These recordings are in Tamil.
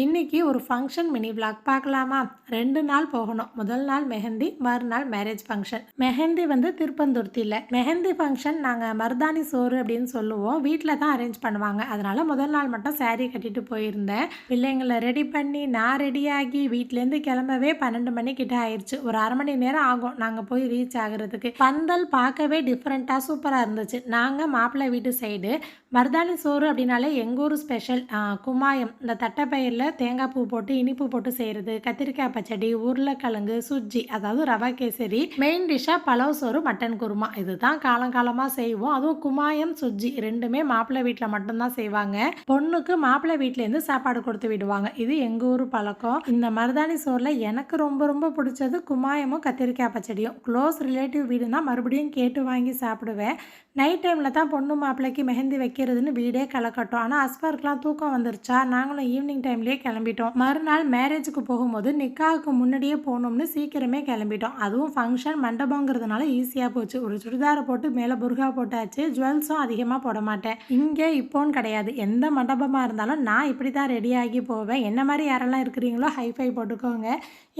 இன்றைக்கி ஒரு ஃபங்க்ஷன் மினி vlog பார்க்கலாமா? ரெண்டு நாள் போகணும். முதல் நாள் மெஹந்தி மறுநாள் மேரேஜ் ஃபங்க்ஷன் மெஹந்தி வந்து திருப்பந்துர்த்தியில். மெஹந்தி ஃபங்க்ஷன் நாங்கள் மருதாணி சோறு அப்படின்னு சொல்லுவோம். வீட்டில் தான் அரேஞ்ச் பண்ணுவாங்க. அதனால் முதல் நாள் மட்டும் saree கட்டிட்டு போயிருந்தேன். பிள்ளைங்களை ரெடி பண்ணி நான் ரெடியாகி வீட்டிலேருந்து கிளம்பவே பன்னெண்டு மணி கிட்ட ஆயிடுச்சு ஒரு அரை மணி நேரம் ஆகும். நாங்கள் போய் ரீச் ஆகுறதுக்கு. பந்தல் பார்க்கவே டிஃப்ரெண்ட்டாக சூப்பராக இருந்துச்சு. நாங்கள் மாப்பிள்ளை வீட்டு சைடு மருதாணி சோறு அப்படின்னாலே எங்கள் ஊர் ஸ்பெஷல் குமாயம். இந்த தட்டைப்பயிரில் தேங்காய் பூ போட்டு இனிப்பு போட்டு செய்கிறது கத்திரிக்காய் பச்சடி உருளைக்கிழங்கு சுஜ்ஜி அதாவது ரவா கேசரி மெயின் டிஷ்ஷாக பலவ் சோறு மட்டன் குருமா. இதுதான் காலங்காலமாக செய்வோம். அதுவும் குமாயம் சுஜ்ஜி ரெண்டுமே மாப்பிள்ளை வீட்டில் மட்டும்தான் செய்வாங்க. பொண்ணுக்கு மாப்பிள்ளை வீட்டிலேருந்து சாப்பாடு கொடுத்து விடுவாங்க. இது எங்கள் ஊர் பழக்கம். இந்த மருதாணி சோறில் எனக்கு ரொம்ப ரொம்ப பிடிச்சது குமாயமும் கத்திரிக்காய் பச்சடியும். க்ளோஸ் ரிலேட்டிவ் வீடுனா மறுபடியும் கேட்டு வாங்கி சாப்பிடுவேன். நைட் டைமில் தான் பொண்ணு மாப்பிள்ளைக்கு மெஹந்தி வைக்கிறதுன்னு வீடே கலக்கட்டும் ஆனால் அஸ்பருக்குலாம் தூக்கம் வந்துருச்சா? நாங்களும் ஈவினிங் டைம்லேயே கிளம்பிட்டோம். மறுநாள் மேரேஜுக்கு போகும்போது நிக்காவுக்கு முன்னாடியே போகணும்னு சீக்கிரமே கிளம்பிட்டோம். அதுவும் ஃபங்க்ஷன் மண்டபங்கிறதுனால ஈஸியாக போச்சு. ஒரு சுடிதாரை போட்டு மேலே புர்கா போட்டாச்சு. ஜுவல்ஸும் அதிகமாக போட மாட்டேன். இங்கே இப்போன்னு கிடையாது. எந்த மண்டபமாக இருந்தாலும் நான் இப்படி தான் ரெடியாகி போவேன். என்ன மாதிரி யாரெல்லாம் இருக்கிறீங்களோ ஹைஃபை போட்டுக்கோங்க.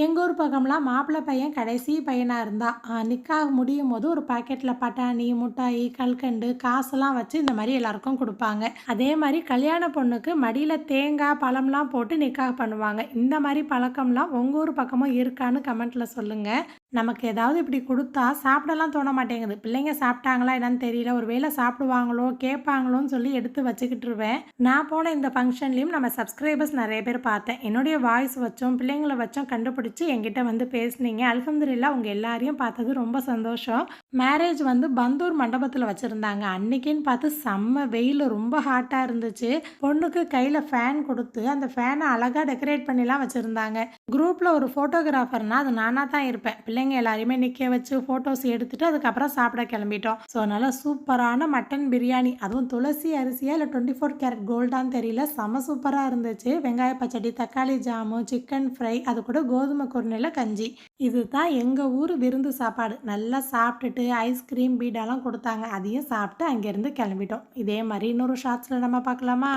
எங்கள் ஊர் பக்கம்லாம் மாப்பிள்ளை பையன் கடைசி பையனாக இருந்தால் நிக்காக முடியும் போது ஒரு பாக்கெட்டில் பட்டாணி முட்டாய் கல்கண்டு காசெல்லாம் வச்சு இந்த மாதிரி எல்லாருக்கும் கொடுப்பாங்க. அதே மாதிரி கல்யாண பொண்ணுக்கு மடியில் தேங்காய் பழம்லாம் போட்டு போட்டு நிக்காக பண்ணுவாங்க. இந்த மாதிரி பழக்கம்லாம் உங்கள் ஊர் பக்கமும் இருக்கான்னு கமெண்ட்டில் சொல்லுங்கள் நமக்கு ஏதாவது இப்படி கொடுத்தா சாப்பிடலாம் தோண மாட்டேங்குது. பிள்ளைங்க சாப்பிட்டாங்களா என்னன்னு தெரியல. ஒரு வேளை சாப்பிடுவாங்களோ கேட்பாங்களோன்னு சொல்லி எடுத்து வச்சுக்கிட்டுருவேன். நான் போன இந்த ஃபங்க்ஷன்லேயும் நம்ம சப்ஸ்கிரைபர்ஸ் நிறைய பேர் பார்த்தேன். என்னுடைய வாய்ஸ் வச்சோம் பிள்ளைங்களை வச்சோம் கண்டுபிடிச்சி என்கிட்ட வந்து பேசுனீங்க. அல்ஹம்துல்லா உங்கள் எல்லாரையும் பார்த்தது ரொம்ப சந்தோஷம். மேரேஜ் வந்து பந்தூர் மண்டபத்தில் வச்சுருந்தாங்க. அன்னைக்குன்னு பார்த்து செம்ம வெயில் ரொம்ப ஹாட்டாக இருந்துச்சு. பொண்ணுக்கு கையில் ஃபேன் கொடுத்து அந்த ஃபேனை அழகாக டெக்கரேட் பண்ணிலாம் வச்சுருந்தாங்க. குரூப்பில் ஒரு ஃபோட்டோகிராஃபர்னால் அது நானாக தான் இருப்பேன் பிள்ளைங்க எல்லாரையுமே நிற்க வச்சு ஃபோட்டோஸ் எடுத்துட்டு அதுக்கப்புறம் சாப்பிட கிளம்பிட்டோம். ஸோ நல்லா சூப்பரான மட்டன் பிரியாணி. அதுவும் துளசி அரிசியா இல்லை டுவெண்ட்டி ஃபோர் கேரட் கோல்டான்னு தெரியல. செம சூப்பராக இருந்துச்சு. வெங்காய பச்சடி தக்காளி ஜாமு சிக்கன் ஃப்ரை அது கூட கோதுமை குருணையில் கஞ்சி. இதுதான் எங்கள் ஊர் விருந்து சாப்பாடு. நல்லா சாப்பிட்டுட்டு ஐஸ்கிரீம் பீடாலாம் கொடுத்தாங்க. அதையும் சாப்பிட்டு அங்கேருந்து கிளம்பிட்டோம். இதே மாதிரி இன்னொரு ஷார்ட்ஸில் நம்ம பார்க்கலாமா?